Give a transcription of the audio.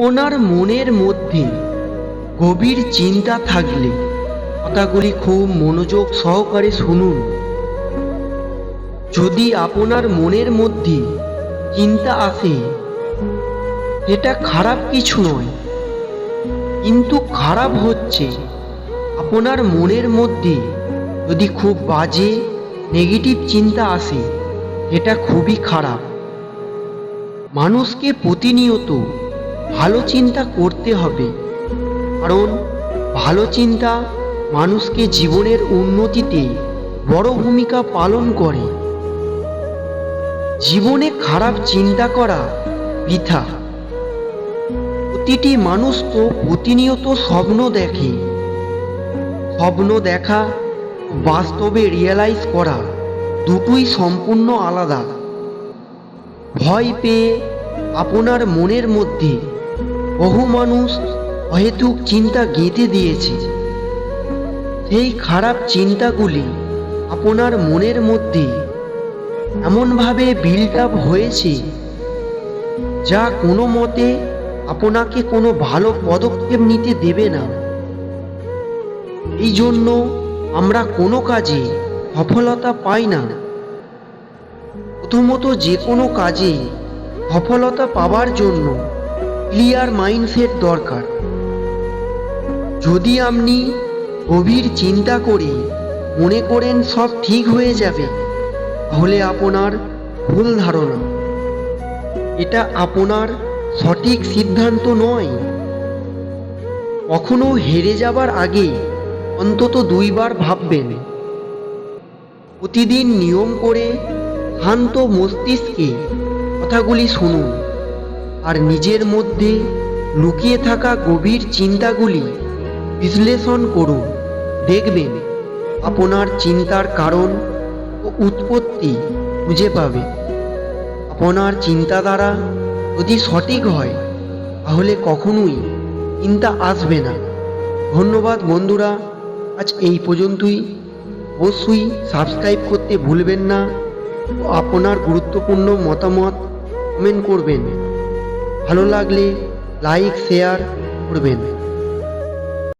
আপনার মনের মধ্যে গভীর চিন্তা থাকলে কথাগুলি খুব মনোযোগ সহকারে শুনুন। যদি আপনার মনের মধ্যে চিন্তা আসে, এটা খারাপ কিছু নয়, কিন্তু খারাপ হচ্ছে আপনার মনের মধ্যে যদি খুব বাজে নেগেটিভ চিন্তা আসে, এটা খুবই খারাপ। মানুষকে প্রতিনিয়ত ভালো চিন্তা করতে হবে। কারণ ভালো চিন্তা মানুষকে জীবনের উন্নতিতে বড় ভূমিকা পালন করে। জীবনে খারাপ চিন্তা করা বৃথা। প্রতিটি মানুষ তো প্রতিনিয়ত স্বপ্ন দেখে। স্বপ্ন দেখা বাস্তবে রিয়েলাইজ করা দুটোই সম্পূর্ণ আলাদা। ভয় পেয়ে আপনার মনের মধ্যে বহু মানুষ অহেতুক চিন্তা গেঁথে দিয়েছে। সেই খারাপ চিন্তাগুলি আপনার মনের মধ্যে এমনভাবে বিল্ড আপ হয়েছে যা কোনো মতে আপনাকে কোনো ভালো পদক্ষেপ নিতে দেবে না। এই জন্য আমরা কোনো কাজে সফলতা পাই না। প্রথমত যে কোনো কাজে সফলতা পাওয়ার জন্য ক্লিয়ার মাইন্ডসেট দরকার। যদি আপনি গভীর চিন্তা করে মনে করেন সব ঠিক হয়ে যাবে, তাহলে আপনার ভুল ধারণা। এটা আপনার সঠিক সিদ্ধান্ত নয়। কখনো হেরে যাবার আগে অন্তত দুইবার ভাববেন। প্রতিদিন নিয়ম করে শান্ত মস্তিষ্কে কথাগুলি শুনুন। আর নিজের মধ্যে লুকিয়ে থাকা গভীর চিন্তাগুলি বিশ্লেষণ করুন। দেখবেন আপনার চিন্তার কারণ ও উৎপত্তি খুঁজে পাবে। আপনার চিন্তাধারা যদি সঠিক হয়, তাহলে কখনোই চিন্তা আসবে না। ধন্যবাদ বন্ধুরা, আজ এই পর্যন্তই। অবশ্যই সাবস্ক্রাইব করতে ভুলবেন না। আপনার গুরুত্বপূর্ণ মতামত কমেন্ট করবেন। ভালো লাগলে লাইক শেয়ার করবেন।